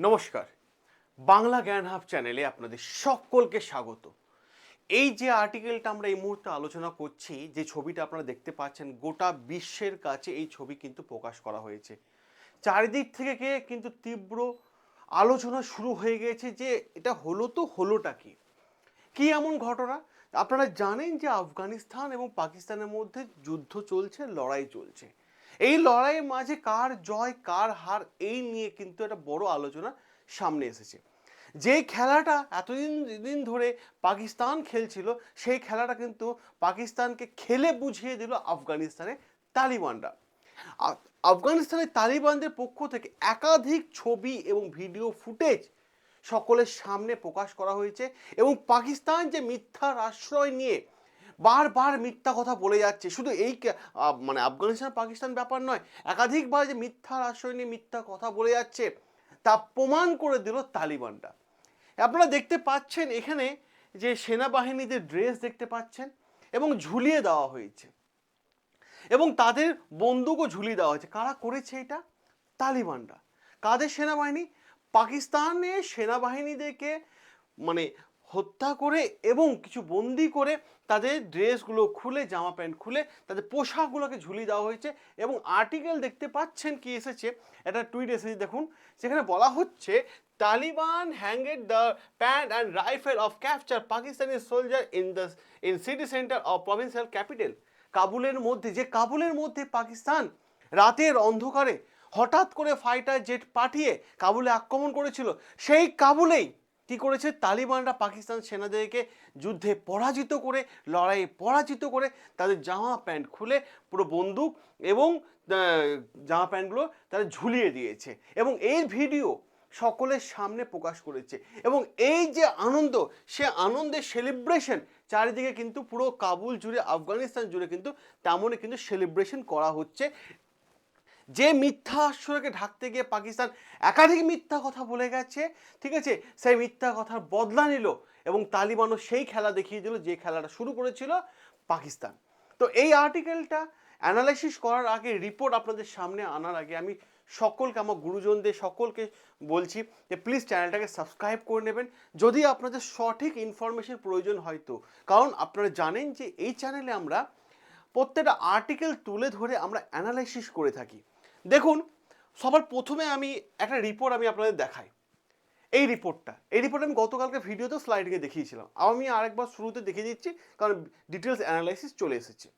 নমস্কার। বাংলা জ্ঞান হাব চ্যানেলে আপনাদের সকলকে স্বাগত। এই যে আর্টিকেলটা আমরা এই মুহূর্তে আলোচনা করছি, যে ছবিটা আপনারা দেখতে পাচ্ছেন, গোটা বিশ্বের কাছে এই ছবি কিন্তু প্রকাশ করা হয়েছে। চারিদিক থেকে কিন্তু তীব্র আলোচনা শুরু হয়ে গেছে যে এটা হলো তো হলোটা কি? কি এমন ঘটনা? আপনারা জানেন যে আফগানিস্তান এবং পাকিস্তানের মধ্যে যুদ্ধ চলছে, লড়াই চলছে। এই লড়াইয়ের মাঝে কার জয়, কার হার, এই নিয়ে কিন্তু একটা বড় আলোচনা সামনে এসেছে। যে খেলাটা এতদিন দিন ধরে পাকিস্তান খেলছিল, সেই খেলাটা কিন্তু পাকিস্তানকে খেলে বুঝিয়ে দিল আফগানিস্তানের তালিবানরা। আফগানিস্তানের তালিবানদের পক্ষ থেকে একাধিক ছবি এবং ভিডিও ফুটেজ সকলের সামনে প্রকাশ করা হয়েছে এবং পাকিস্তান যে মিথ্যার আশ্রয় নিয়ে বারবার মিথ্যা কথা বলে যাচ্ছে। শুধু এই মানে আফগানিস্তান পাকিস্তান ব্যাপার নয়, একাধিকবার যে মিথ্যার আশ্রয় নিয়ে মিথ্যা কথা বলে যাচ্ছে, তা প্রমাণ করে দিল তালিবানরা। আপনারা দেখতে পাচ্ছেন এখানে যে সেনাবাহিনীদের ড্রেস দেখতে পাচ্ছেন এবং ঝুলিয়ে দেওয়া হয়েছে। এবং তাদের বন্দুকও ঝুলিয়ে দেওয়া হয়েছে। কারা করেছে এটা? তালিবানরা। কাদের সেনাবাহিনী? পাকিস্তানের সেনাবাহিনীদেরকে মানে হত্যা করে এবং কিছু বন্দি করে তাদের ড্রেসগুলো খুলে, জামা প্যান্ট খুলে, তাদের পোশাকগুলোকে ঝুলিয়ে দেওয়া হয়েছে এবং আর্টিকেল দেখতে পাচ্ছেন কি এসেছে? একটা টুইট এসেছে, দেখুন। সেখানে বলা হচ্ছে, Taliban hanged the pant and rifle of capture Pakistani soldier in the in city centre of provincial capital কাবুলের মধ্যে, যে কাবুলের মধ্যে পাকিস্তান রাতের অন্ধকারে হঠাৎ করে ফাইটার জেট পাঠিয়ে কাবুলে আক্রমণ করেছিল, সেই কাবুলেই কি করেছে? তালিবানরা পাকিস্তান সেনাদেরকে যুদ্ধে পরাজিত করে, লড়াইয়ে পরাজিত করে তাদের জামা প্যান্ট খুলে পুরো বন্দুক এবং জামা প্যান্টগুলো তারা ঝুলিয়ে দিয়েছে। এবং এই ভিডিও সকলের সামনে প্রকাশ করেছে। এবং এই যে আনন্দ, সে আনন্দের সেলিব্রেশন চারিদিকে কিন্তু পুরো কাবুল জুড়ে, আফগানিস্তান জুড়ে কিন্তু তেমনই কিন্তু সেলিব্রেশন করা হচ্ছে। যে মিথ্যা আশ্রয়কে ঢাকতে গিয়ে পাকিস্তান একাধিক মিথ্যা কথা বলে গেছে, ঠিক আছে? সেই মিথ্যা কথার বদলা নিল এবং তালিবানও সেই খেলা দেখিয়ে দিল, যে খেলাটা শুরু করেছিল পাকিস্তান। তো এই আর্টিকেলটা অ্যানালাইসিস করার আগে রিপোর্ট আপনাদের সামনে আনার আগে আমি সকলকে, আমার গুরুজনদের সকলকে বলছি যে প্লিজ চ্যানেলটাকে সাবস্ক্রাইব করে নেবেন। যদি আপনাদের সঠিক ইনফরমেশন প্রয়োজন হয়তো কারণ আপনারা জানেন যে এই চ্যানেলে আমরা প্রত্যেকটা আর্টিকেল তুলে ধরে আমরা অ্যানালাইসিস করে থাকি। দেখুন, সবার প্রথমে আমি একটা রিপোর্ট আমি আপনাদের দেখাই। এই রিপোর্টটা এই রিপোর্ট আমি গতকালকে ভিডিওতে স্লাইডকে দেখিয়েছিলাম। আমি আরেকবার শুরুতে দেখিয়ে দিচ্ছি, কারণ ডিটেলস অ্যানালাইসিস চলে এসেছে।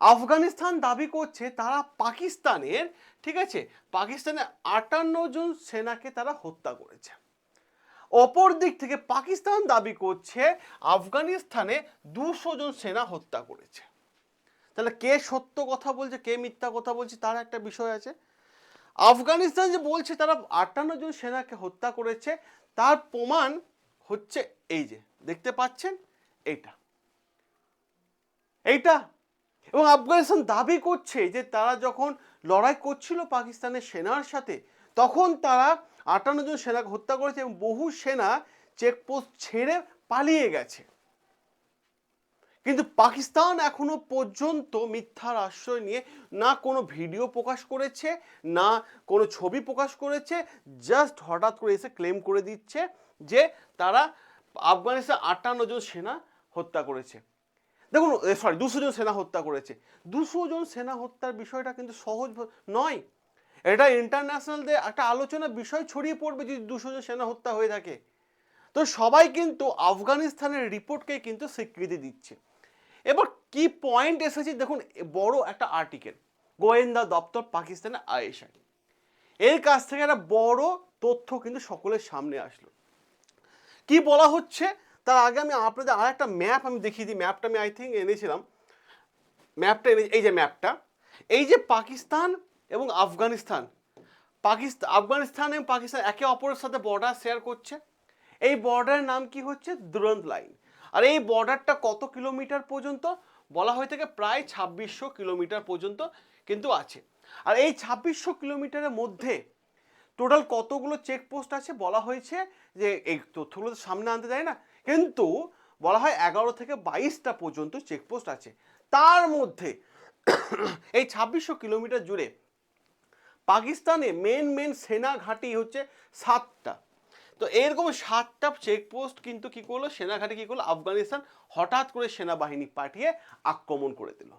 আফগানিস্তান দাবি করছে, তারা পাকিস্তানের, ঠিক আছে, পাকিস্তানে আটান্ন জন সেনাকে তারা হত্যা করেছে। অপর দিক থেকে পাকিস্তান দাবি করছে, আফগানিস্তানে দুশো জন সেনা হত্যা করেছে। তাহলে কে সত্য কথা বলছে, কে মিথ্যা কথা বলছে, তার একটা বিষয় আছে। আফগানিস্তান যে বলছে, তারা আটান্ন জন সেনাকে হত্যা করেছে, তার প্রমাণ হচ্ছে এই যে, দেখতে পাচ্ছেন? এইটা। এইটা। এবং আফগানিস্তান দাবি করছে যে তারা যখন লড়াই করছিল পাকিস্তানের সেনার সাথে, তখন তারা আটান্ন জন সেনাকে হত্যা করেছে এবং বহু সেনা চেকপোস্ট ছেড়ে পালিয়ে গেছে। কিন্তু পাকিস্তান এখনও পর্যন্ত মিথ্যার আশ্রয় নিয়ে না কোনো ভিডিও প্রকাশ করেছে, না কোনো ছবি প্রকাশ করেছে জাস্ট হঠাৎ করে এসে ক্লেম করে দিচ্ছে যে তারা আফগানিস্তান আটান্ন জন সেনা হত্যা করেছে। দেখুন সরি দুশো জন সেনা হত্যা করেছে। দুশো জন সেনা হত্যার বিষয়টা কিন্তু সহজ নয়। এটা ইন্টারন্যাশনালদের একটা আলোচনা বিষয় ছড়িয়ে পড়বে যদি দুশো জন সেনা হত্যা হয়ে থাকে। তো সবাই কিন্তু আফগানিস্তানের রিপোর্টকে কিন্তু স্বীকৃতি দিচ্ছে। এবার কি পয়েন্ট এসেছে? দেখুন বড় একটা আর্টিকেল গোয়েন্দা দপ্তর পাকিস্তানের আইএসআই। এর কাছ থেকে একটা বড় তথ্য কিন্তু সকলের সামনে আসলো। কি বলা হচ্ছে? তার আগে আমি আপনাদের আর একটা ম্যাপ আমি দেখিয়ে দিই। ম্যাপটা আমি আই থিঙ্ক এনেছিলাম। ম্যাপটা এনে এই যে ম্যাপটা এই যে পাকিস্তান এবং আফগানিস্তান। পাকিস্তান আফগানিস্তান এবং পাকিস্তান একে অপরের সাথে বর্ডার শেয়ার করছে। এই বর্ডারের নাম কি হচ্ছে? দুরন্ত লাইন আর এই বর্ডারটা কত কিলোমিটার পর্যন্ত? বলা হয়ে থাকে প্রায় ছাব্বিশশো কিলোমিটার পর্যন্ত কিন্তু আছে। আর এই ছাব্বিশশো কিলোমিটারের মধ্যে টোটাল কতগুলো চেকপোস্ট আছে? বলা হয়েছে যে এই তথ্যগুলো সামনে আনতে দেয় না। কিন্তু বলা হয় এগারো থেকে বাইশটা পর্যন্ত চেকপোস্ট আছে। তার মধ্যে এই ছাব্বিশশো কিলোমিটার জুড়ে পাকিস্তানে মেন মেন সেনা ঘাঁটি হচ্ছে সাতটা। তো এরকম সাতটা চেকপোস্ট কিন্তু কি করল? সেনাঘাটে কি করল? আফগানিস্তান হঠাৎ করে সেনাবাহিনী পাঠিয়ে আক্রমণ করে দিল।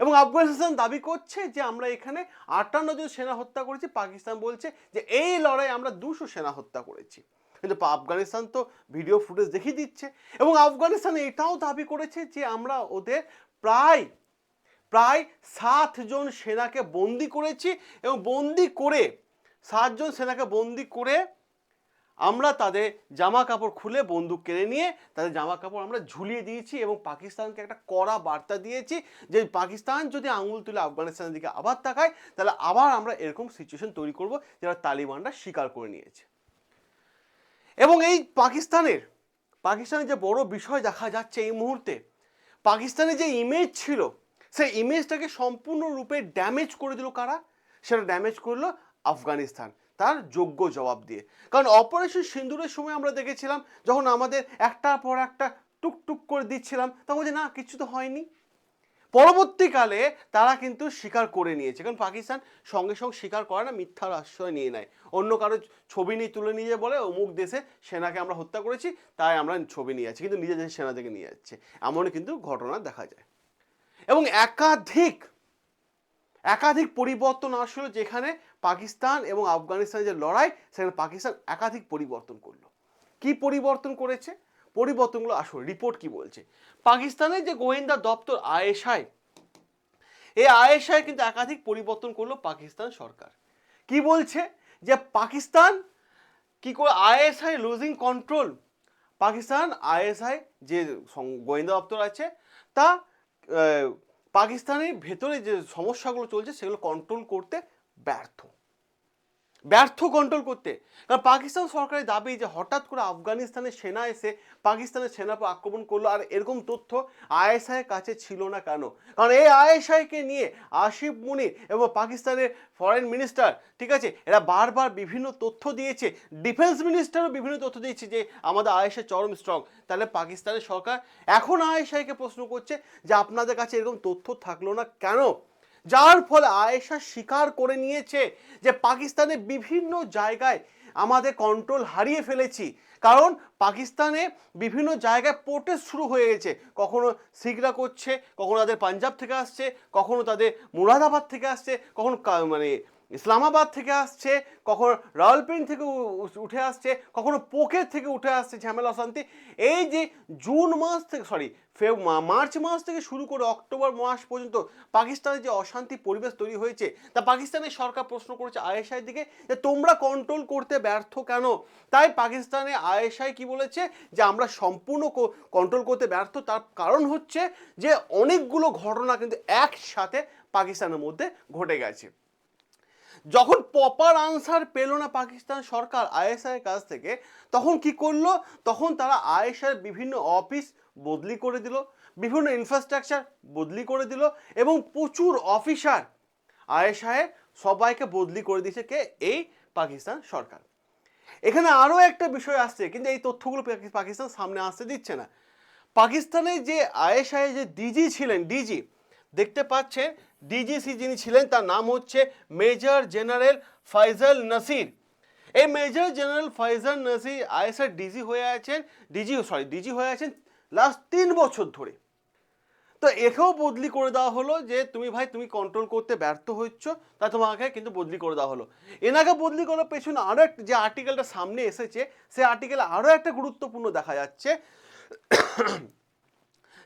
এবং আফগানিস্তান দাবি করছে যে আমরা এখানে আটান্ন জন সেনা হত্যা করেছি। পাকিস্তান বলছে যে এই লড়াই আমরা দুশো সেনা হত্যা করেছি। কিন্তু আফগানিস্তান তো ভিডিও ফুটেজ দেখিয়ে দিচ্ছে। এবং আফগানিস্তান এটাও দাবি করেছে যে আমরা ওদের প্রায় প্রায় সাত জন সেনাকে বন্দি করেছি। এবং বন্দি করে সাতজন সেনাকে বন্দি করে আমরা তাদের জামা কাপড় খুলে বন্দুক কেড়ে নিয়ে তাদের জামা কাপড় আমরা ঝুলিয়ে দিয়েছি এবং পাকিস্তানকে একটা কড়া বার্তা দিয়েছি যে পাকিস্তান যদি আঙুল তুলে আফগানিস্তানের দিকে আবার তাকায়, তাহলে আবার আমরা এরকম সিচুয়েশন তৈরি করব যারা তালিবানরা স্বীকার করে নিয়েছে। এবং এই পাকিস্তানের পাকিস্তানের যে বড় বিষয় দেখা যাচ্ছে এই মুহূর্তে, পাকিস্তানের যে ইমেজ ছিল, সেই ইমেজটাকে সম্পূর্ণরূপে ড্যামেজ করে দিল কারা? সেটা ড্যামেজ করল আফগানিস্তান। তার যোগ্য জবাব দিয়ে। কারণ অপারেশন সিন্দুরের সময় আমরা দেখেছিলাম, যখন আমাদের একটার পর একটা টুকটুক করে দিচ্ছিলাম, তখন যে না, কিছু তো হয়নি। পরবর্তীকালে তারা কিন্তু স্বীকার করে নিয়েছে। কারণ পাকিস্তান সঙ্গে সঙ্গে স্বীকার করে না, মিথ্যার আশ্রয় নিয়ে নেয়। অন্য কারও ছবি নিয়ে তুলে নিয়ে বলে, অমুক দেশে সেনাকে আমরা হত্যা করেছি, তাই আমরা ছবি নিয়ে যাচ্ছি। কিন্তু নিজের দেশের সেনা থেকে নিয়ে যাচ্ছে। এমন কিন্তু ঘটনা দেখা যায়। এবং একাধিক একাধিক পরিবর্তন আসলো যেখানে পাকিস্তান এবং আফগানিস্তানের যে লড়াই, সেখানে পাকিস্তান একাধিক পরিবর্তন করল। কি পরিবর্তন করেছে? পরিবর্তনগুলো আসলে রিপোর্ট কি বলছে? পাকিস্তানের যে গোয়েন্দা দপ্তর আয়েশাই এই আয়েশায় কিন্তু একাধিক পরিবর্তন করল পাকিস্তান সরকার। কি বলছে? যে পাকিস্তান কি করে ISI losing control Pakistan ISI যে গোয়েন্দা দপ্তর আছে, তা পাকিস্তানের ভেতরে যে সমস্যাগুলো চলছে সেগুলো কন্ট্রোল করতে ব্যর্থ। ব্যর্থ কন্ট্রোল করতে। কারণ পাকিস্তান সরকারের দাবি যে হঠাৎ করে আফগানিস্তানের সেনা এসে পাকিস্তানের উপর আক্রমণ করল, আর এরকম তথ্য আইএসআই এর কাছে ছিল না কেন? কারণ এই আইএসআইকে নিয়ে আসিফ মুনির এবং পাকিস্তানের ফরেন মিনিস্টার ঠিক আছে, এরা বারবার বিভিন্ন তথ্য দিয়েছে। ডিফেন্স মিনিস্টারও বিভিন্ন তথ্য দিয়েছে যে আমাদের আইএসআই চরম স্ট্রং তাহলে পাকিস্তানের সরকার এখন আইএসআইকে প্রশ্ন করছে যে আপনাদের কাছে এরকম তথ্য থাকল না কেন? যার ফলে আয়েশা স্বীকার করে নিয়েছে যে পাকিস্তানে বিভিন্ন জায়গায় আমাদের কন্ট্রোল হারিয়ে ফেলেছি। কারণ পাকিস্তানে বিভিন্ন জায়গায় প্রোটেস্ট শুরু হয়ে গেছে। কখনো শিখরা করছে, কখনো তাদের পাঞ্জাব থেকে আসছে, কখনো তাদের মুরাদাবাদ থেকে আসছে, কখনো মানে ইসলামাবাদ থেকে আসছে, কখনো রাওয়ালপিন্ড থেকে উঠে আসছে, কখনো পোকের থেকে উঠে আসছে ঝামেলা অশান্তি। এই যে জুন মাস থেকে সরি ফেব মার্চ মাস থেকে শুরু করে অক্টোবর মাস পর্যন্ত পাকিস্তানের যে অশান্তি পরিবেশ তৈরি হয়েছে, তা পাকিস্তানের সরকার প্রশ্ন করেছে আয়েশার দিকে যে তোমরা কন্ট্রোল করতে ব্যর্থ কেন? তাই পাকিস্তানে আয়েশাই কি বলেছে? যে আমরা সম্পূর্ণ কন্ট্রোল করতে ব্যর্থ। তার কারণ হচ্ছে যে অনেকগুলো ঘটনা কিন্তু একসাথে পাকিস্তানের মধ্যে ঘটে গেছে। যখন প্রপার আনসার পেল না পাকিস্তান সরকার আইএসআই এর কাছ থেকে, তখন কি করল? তখন তারা আইএসআই বিভিন্ন অফিস বদলি করে দিল, বিভিন্ন ইনফ্রাস্ট্রাকচার বদলি করে দিল এবং প্রচুর অফিসার আইএসআই সবাইকে বদলি করে দিয়েছে কে? এই পাকিস্তান সরকার। এখানে আরও একটা বিষয় আসছে, কিন্তু এই তথ্যগুলো পাকিস্তান সামনে আসতে দিচ্ছে না। পাকিস্তানে যে আইএসআই যে ডিজি ছিলেন ডিজি দেখতে পাচ্ছেন ডিজিসি যিনি ছিলেন, তার নাম হচ্ছে মেজর জেনারেল ফাইজাল নাসির। এই major general Faisal Nasir ISI DG হয়ে আছেন ডিজি সরি ডিজি হয়ে আছেন লাস্ট তিন বছর ধরে। তো একেও বদলি করে দেওয়া হলো যে, তুমি ভাই, তুমি কন্ট্রোল করতে ব্যর্থ হচ্ছ, তা তোমাকে কিন্তু বদলি করে দেওয়া হলো। এনাকে বদলি করার পেছনে আরও একটা যে আর্টিকেলটা সামনে এসেছে, সেই আর্টিকেলে আরও একটা গুরুত্বপূর্ণ দেখা যাচ্ছে।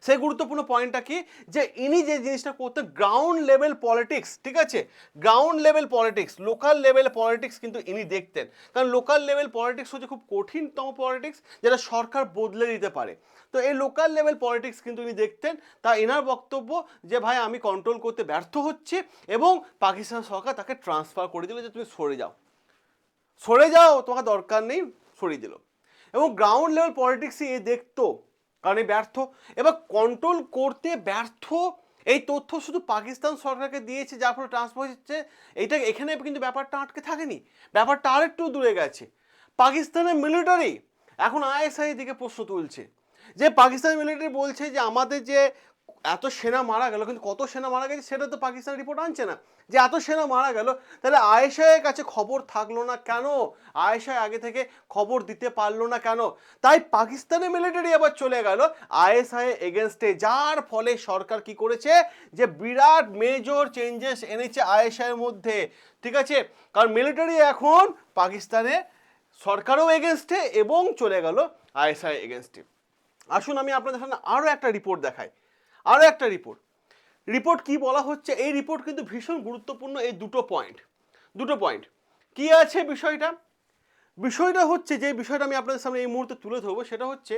সেই গুরুত্বপূর্ণ পয়েন্টটা কি? যে ইনি যে জিনিসটা করতেন গ্রাউন্ড লেভেল পলিটিক্স ঠিক আছে? Ground level politics local level politics কিন্তু ইনি দেখতেন। কারণ লোকাল লেভেল পলিটিক্স হচ্ছে খুব কঠিনতম পলিটিক্স যেটা সরকার বদলে দিতে পারে। তো এই লোকাল লেভেল পলিটিক্স কিন্তু ইনি দেখতেন। তা এনার বক্তব্য যে, ভাই, আমি কন্ট্রোল করতে ব্যর্থ হচ্ছি এবং পাকিস্তান সরকার তাকে ট্রান্সফার করে দিল যে, তুমি সরে যাও। সরে যাও, তোমার দরকার নেই, সরিয়ে দিল। এবং গ্রাউন্ড লেভেল পলিটিক্সই এ দেখতো কারণ ব্যর্থ। এবার কন্ট্রোল করতে ব্যর্থ, এই তথ্য শুধু পাকিস্তান সরকারকে দিয়েছে, যার ফলে ট্রান্সফার হচ্ছে, এইটা এখানে কিন্তু ব্যাপারটা আটকে থাকেনি। ব্যাপারটা আরেকটু দূরে গেছে। পাকিস্তানের মিলিটারি এখন আইএসআই দিকে প্রশ্ন তুলছে। যে পাকিস্তান মিলিটারি বলছে যে আমাদের যে এত সেনা মারা গেল, কিন্তু কত সেনা মারা গেছে সেটা তো পাকিস্তান রিপোর্ট আনছে না। যে এত সেনা মারা গেল, তাহলে আয়েশায়ের কাছে খবর থাকল না কেন? আয়েশায় আগে থেকে খবর দিতে পারল না কেন? তাই পাকিস্তানের মিলিটারি আবার চলে গেল আইএসআই এগেনস্টে যার ফলে সরকার কি করেছে? যে বিরাট মেজর চেঞ্জেস এনেছে আয়েশায়ের মধ্যে, ঠিক আছে? কারণ মিলিটারি এখন পাকিস্তানে, সরকারও এগেনস্টে এবং চলে গেল আইএসআই এগেনস্টে আসুন আমি আপনাদের সামনে আরও একটা রিপোর্ট দেখাই। আরও একটা রিপোর্ট রিপোর্ট কি বলা হচ্ছে? এই রিপোর্ট কিন্তু ভীষণ গুরুত্বপূর্ণ এই দুটো পয়েন্ট দুটো পয়েন্ট কি আছে বিষয়টা? বিষয়টা হচ্ছে যে, বিষয়টা আমি আপনাদের সামনে এই মুহূর্তে তুলে ধরবো, সেটা হচ্ছে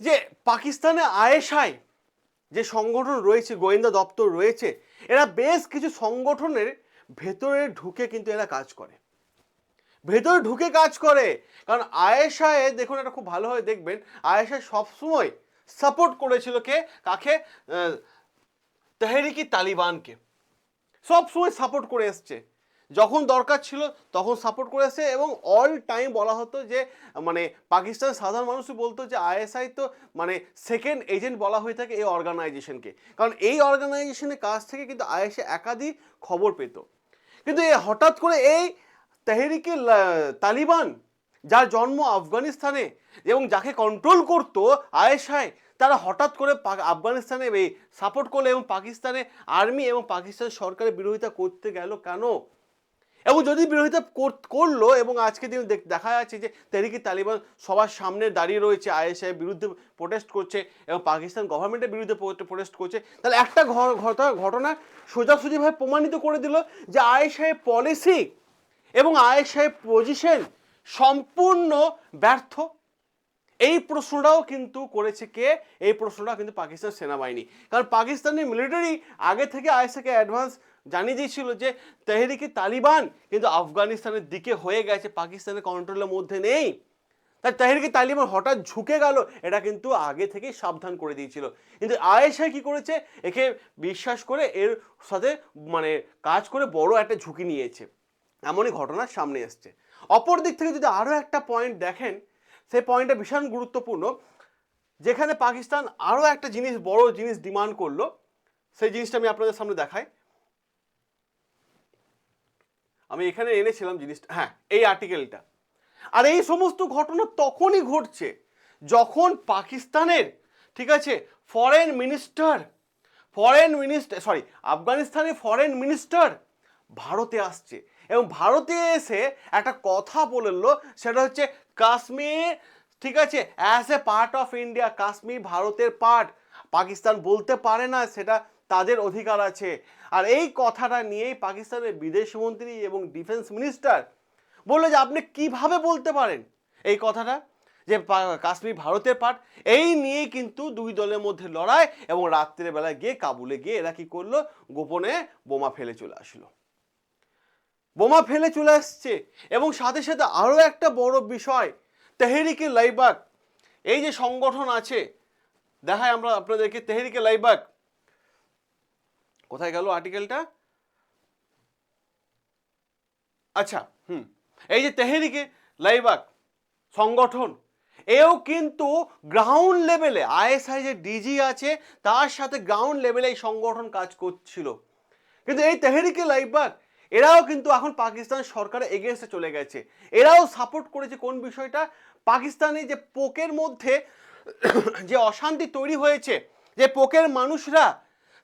যে, পাকিস্তানে আয়েশায় যে সংগঠন রয়েছে, গোয়েন্দা দপ্তর রয়েছে, এরা বেশ কিছু সংগঠনের ভেতরে ঢুকে কিন্তু এরা কাজ করে। ভেতরে ঢুকে কাজ করে। কারণ আয়েশায় দেখুন এটা খুব ভালোভাবে দেখবেন আয়েশায় সবসময় সাপোর্ট করেছিল কে? কাকে? তেহরিকি তালিবানকে। সব সময় সাপোর্ট করে এসছে। যখন দরকার ছিল তখন সাপোর্ট করে এসছে এবং অল টাইম বলা হতো যে মানে পাকিস্তানের সাধারণ মানুষই বলতো যে আইএসআই তো মানে সেকেন্ড এজেন্ট বলা হয়ে থাকে এই অর্গানাইজেশনকে কারণ এই অর্গানাইজেশনের কাছ থেকে কিন্তু আইএসআই একাধিক খবর পেত। কিন্তু এই হঠাৎ করে এই তেহরিকে তালিবান, যার জন্ম আফগানিস্তানে এবং যাকে কন্ট্রোল করতো আয়েশায়, তারা হঠাৎ করে আফগানিস্তানে সাপোর্ট করল এবং পাকিস্তানে আর্মি এবং পাকিস্তান সরকারের বিরোধিতা করতে গেল কেন? এবং যদি বিরোধিতা কর- করল এবং আজকে দিন দেখ- যাচ্ছে যে তেরিকি তালিবান সবার সামনে দাঁড়িয়ে রয়েছে আইএসআই বিরুদ্ধে প্রোটেস্ট করছে এবং পাকিস্তান গভর্নমেন্টের বিরুদ্ধে প্রোটেস্ট করছে, তাহলে একটা ঘটনা সোজাসুজিভাবে প্রমাণিত করে দিল যে আইএসআই পলিসি এবং আইএসআই পজিশন সম্পূর্ণ ব্যর্থ। এই প্রশ্নটাও কিন্তু করেছে কে? এই প্রশ্নটাও কিন্তু পাকিস্তান সেনাবাহিনী। কারণ পাকিস্তানের মিলিটারি আগে থেকে আইএসআইকে অ্যাডভান্স জানিয়ে দিয়েছিল যে, তেহরিকি তালিবান কিন্তু আফগানিস্তানের দিকে হয়ে গেছে, পাকিস্তানের কন্ট্রোলের মধ্যে নেই। তাই তেহরিকি তালিবান হঠাৎ ঝুঁকে গেল, এটা কিন্তু আগে থেকেই সাবধান করে দিয়েছিল। কিন্তু আয়েশাই কি করেছে? একে বিশ্বাস করে এর সাথে মানে কাজ করে বড় একটা ঝুঁকি নিয়েছে। এমনই ঘটনা সামনে এসছে। অপর দিক থেকে যদি আরও একটা পয়েন্ট দেখেন সেই পয়েন্টটা ভীষণ গুরুত্বপূর্ণ। যেখানে পাকিস্তান আরও একটা জিনিস, বড় জিনিস ডিমান্ড করল, সেই জিনিসটা আমি আপনাদের সামনে দেখাই। আমি এখানে এনেছিলাম জিনিসটা হ্যাঁ এই আর্টিকেলটা আর এই সমস্ত ঘটনা তখনই ঘটছে যখন পাকিস্তানের, ঠিক আছে foreign minister foreign minister sorry আফগানিস্তানের ফরেন মিনিস্টার ভারতে আসছে। এবং ভারতে এসে একটা কথা বলল, সেটা হচ্ছে কাশ্মীর, ঠিক আছে? As a part of India Kashmir ভারতের পার্ট পাকিস্তান বলতে পারে না, সেটা তাদের অধিকার আছে। আর এই কথাটা নিয়েই পাকিস্তানের বিদেশমন্ত্রী এবং ডিফেন্স মিনিস্টার বলল যে, আপনি কীভাবে বলতে পারেন? এই কথাটা, যে কাশ্মীর ভারতের পার্ট এই নিয়েই কিন্তু দুই দলের মধ্যে লড়াই এবং রাত্রের বেলায় গিয়ে কাবুলে গিয়ে এরা কি করল? গোপনে বোমা ফেলে চলে আসলো। বোমা ফেলে চলে আসছে। এবং সাথে সাথে আরও একটা বড় বিষয়, তেহরিকে লাইবাক এই যে সংগঠন আছে দেখায় আমরা আপনাদেরকে তেহরিকে লাইবাক কোথায় গেল আর্টিকেলটা আচ্ছা হুম, এই যে তেহরিকে লাইবাক সংগঠন, এও কিন্তু গ্রাউন্ড লেভেলে আইএসআই যে ডিজি আছে, তার সাথে গ্রাউন্ড লেভেলে এই সংগঠন কাজ করছিল। কিন্তু এই তেহরিকে লাইবাক এরাও কিন্তু এখন পাকিস্তান সরকারের এগেনস্টে চলে গেছে। এরাও সাপোর্ট করেছে কোন বিষয়টা? পাকিস্তানে যে পোকের মধ্যে যে অশান্তি তৈরি হয়েছে, যে পোকের মানুষরা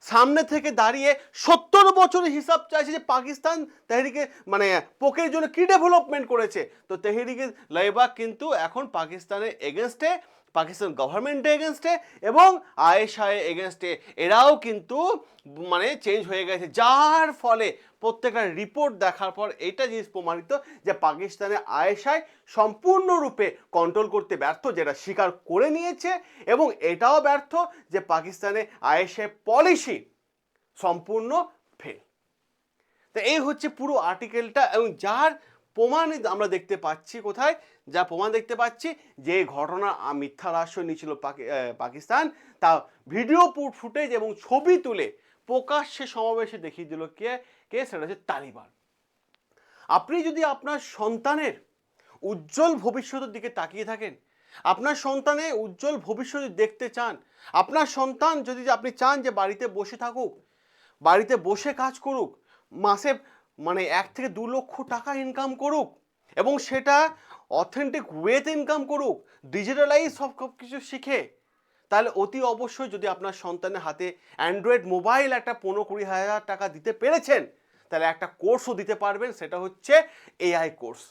সামনে থেকে দাঁড়িয়ে সত্তর বছরের হিসাব চাইছে যে পাকিস্তান তেহরিকে মানে পোকের জন্য কি ডেভেলপমেন্ট করেছে। তো তেহরিকে লাইবাক কিন্তু এখন পাকিস্তানের এগেনস্টে পাকিস্তান গভর্নমেন্টের এগেনস্টে এবং আয়েশায় এগেনস্টে এরাও কিন্তু মানে চেঞ্জ হয়ে গেছে। যার ফলে প্রত্যেকটা রিপোর্ট দেখার পর এটা জিনিস প্রমাণিত যে পাকিস্তানে আয়েশায় সম্পূর্ণরূপে কন্ট্রোল করতে ব্যর্থ, যেটা স্বীকার করে নিয়েছে এবং এটাও ব্যর্থ যে পাকিস্তানে আয়েশায় পলিসি সম্পূর্ণ ফেল তো এই হচ্ছে পুরো আর্টিকেলটা এবং যার প্রমাণ আমরা দেখতে পাচ্ছি কোথায়? যা প্রমাণ দেখতে পাচ্ছি যে ঘটনা মিথ্যা আশ্রয় নিয়েছিল পাকিস্তান। তা ভিডিও ফুটেজ এবং ছবি তুলে প্রকাশ্যে সমাবেশে দেখিয়ে দিল কে কে? সেটা হচ্ছে তালিবান। আপনি যদি আপনার সন্তানের উজ্জ্বল ভবিষ্যতের দিকে তাকিয়ে থাকেন, আপনার সন্তানে উজ্জ্বল ভবিষ্যৎ দেখতে চান, আপনার সন্তান যদি আপনি চান যে বাড়িতে বসে থাকুক, বাড়িতে বসে কাজ করুক, মাসে মানে এক থেকে দু লক্ষ টাকা ইনকাম করুক এবং সেটা অথেন্টিক ওয়েতে ইনকাম করুক ডিজিটালাইজ সব সব কিছু শিখে, তাহলে অতি অবশ্যই যদি আপনার সন্তানের হাতে অ্যান্ড্রয়েড মোবাইল একটা পনেরো কুড়ি হাজার টাকা দিতে পেরেছেন, তাহলে একটা কোর্সও দিতে পারবেন, সেটা হচ্ছে এআই কোর্স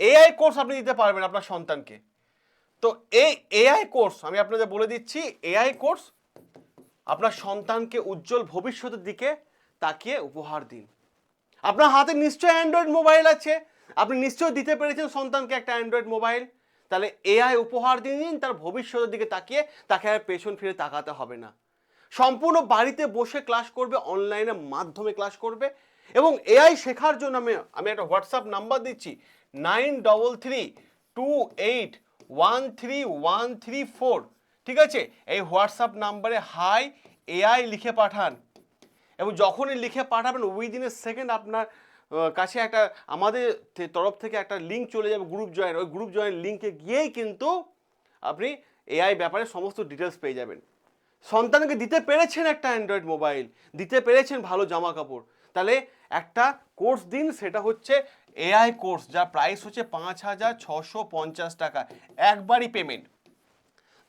এআই কোর্স আপনি দিতে পারবেন আপনার সন্তানকে। তো এই এআই কোর্স আমি আপনাদের বলে দিচ্ছি এআই কোর্স আপনার সন্তানকে উজ্জ্বল ভবিষ্যতের দিকে তাকিয়ে উপহার দিন। আপনার হাতে নিশ্চয়ই অ্যান্ড্রয়েড মোবাইল আছে। আপনি নিশ্চয়ই দিতে পেরেছেন সন্তানকে একটা অ্যান্ড্রয়েড মোবাইল তাহলে এআই উপহার দিয়ে দিন, তার ভবিষ্যতের দিকে তাকিয়ে তাকে আর পেছন ফিরে তাকাতে হবে না। সম্পূর্ণ বাড়িতে বসে ক্লাস করবে অনলাইনের মাধ্যমে ক্লাস করবে এবং এআই শেখার জন্য আমি আমি একটা হোয়াটসঅ্যাপ নাম্বার দিচ্ছি nine double three two eight one three one three four ঠিক আছে? এই হোয়াটসঅ্যাপ নাম্বারে হাই এআই লিখে পাঠান। এবং যখনই লিখে পাঠাবেন উইদিন এ সেকেন্ড আপনার কাছে একটা, আমাদের তরফ থেকে একটা লিঙ্ক চলে যাবে গ্রুপ জয়েন ওই গ্রুপ জয়েন লিঙ্কে গিয়েই কিন্তু আপনি এআই ব্যাপারে সমস্ত ডিটেলস পেয়ে যাবেন। সন্তানকে দিতে পেরেছেন একটা অ্যান্ড্রয়েড মোবাইল দিতে পেরেছেন ভালো জামা কাপড় তাহলে একটা কোর্স দিন, সেটা হচ্ছে এআই কোর্স যার প্রাইস হচ্ছে পাঁচ হাজার ছশো পঞ্চাশ টাকা। একবারই পেমেন্ট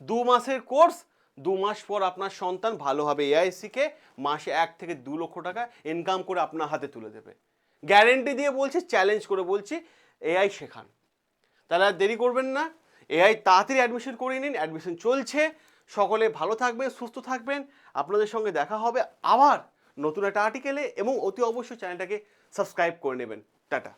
দু মাসের কোর্স দু মাস পর আপনার সন্তান ভালোভাবে এআই শিখে মাসে এক থেকে দু লক্ষ টাকা ইনকাম করে আপনার হাতে তুলে দেবে। গ্যারেন্টি দিয়ে বলছি চ্যালেঞ্জ করে বলছি এআই শেখান। তাহলে আর দেরি করবেন না। এআই তাড়াতাড়ি অ্যাডমিশন করিয়ে নিন অ্যাডমিশন চলছে। সকলে ভালো থাকবেন, সুস্থ থাকবেন। আপনাদের সঙ্গে দেখা হবে আবার নতুন একটা আর্টিকেলে এবং অতি অবশ্যই চ্যানেলটাকে সাবস্ক্রাইব করে নেবেন। টাটা।